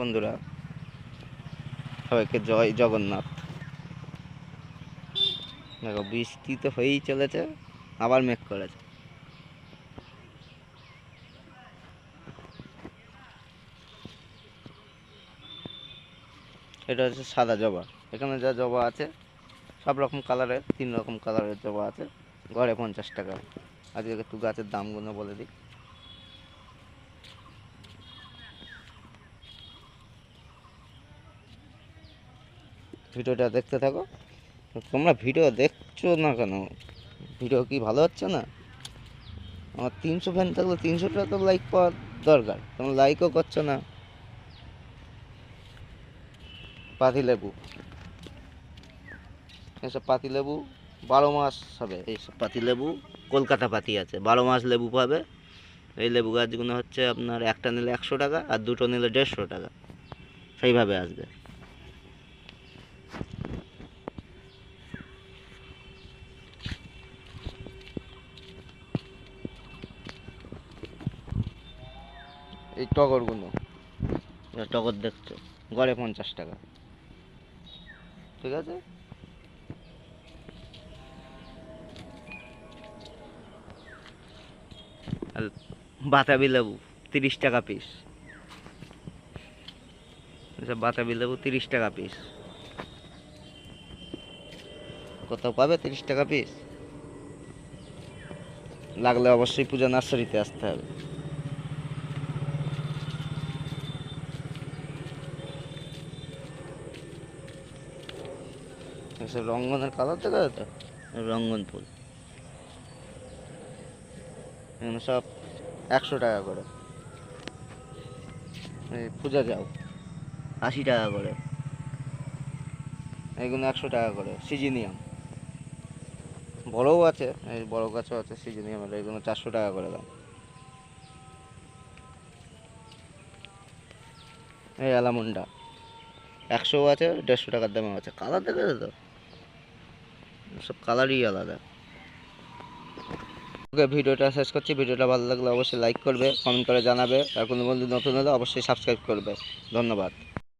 বন্ধুরা, সবাইকে জয় জগন্নাথ। দেখো, বৃষ্টি তো হয়েই চলেছে, আবার মেঘ করেছে। এটা হচ্ছে সাদা জবা। এখানে যা জবা আছে, সব রকম কালারের, তিন রকম কালারের জবা আছে, গড়ে পঞ্চাশ টাকা। আজকে একটু গাছের দামগুলো বলে দিই। ভিডিওটা দেখতে থাকো। তোমরা ভিডিও দেখছ না কেন? ভিডিও কি ভালো হচ্ছে না? আমার তিনশো ফ্যান থাকলে তিনশোটা তো লাইক পাওয়ার দরকার। তোমরা লাইকও করছ না। পাতি লেবু। এসব পাতিলেবু বারো মাস হবে। এইসব পাতিলেবু কলকাতা পাতি আছে। বারো মাস লেবু পাবে। এই লেবু গাছগুলো হচ্ছে আপনার একটা নিলে একশো টাকা আর দুটো নিলে দেড়শো টাকা। সেইভাবে আসবে। এই টগরগুলো। টগর দেখছ গড়ে পঞ্চাশ টাকা। ঠিক আছে? আর বাতাবি লেবু তিরিশ টাকা পিস এসব বাতাবি লেবু তিরিশ টাকা পিস কোথাও পাবে তিরিশ টাকা পিস লাগলে অবশ্যই পূজা নার্সারিতে আসতে হবে এসব রঙ্গনের কালার দেখা তো? রঙ্গন ফুল। এখানে সব একশো টাকা করে। এই পূজা যাও। আশি টাকা করে। এগুলো একশো টাকা করে সিজিনিয়াম। বড়ও আছে এই বড় গাছও আছে সিজিনিয়ামের এগুলো চারশো টাকা করে দাম। এই অ্যালামুন্ডা। একশো আছে দেড়শো টাকার দামে আছে। কালার দেখে তো? সব কালারই আলাদা। ওকে, ভিডিওটা শেষ করছি। ভিডিওটা ভালো লাগলে অবশ্যই লাইক করবে কমেন্ট করে জানাবে। আর কোনো বন্ধু নতুন হলে অবশ্যই সাবস্ক্রাইব করবে। ধন্যবাদ।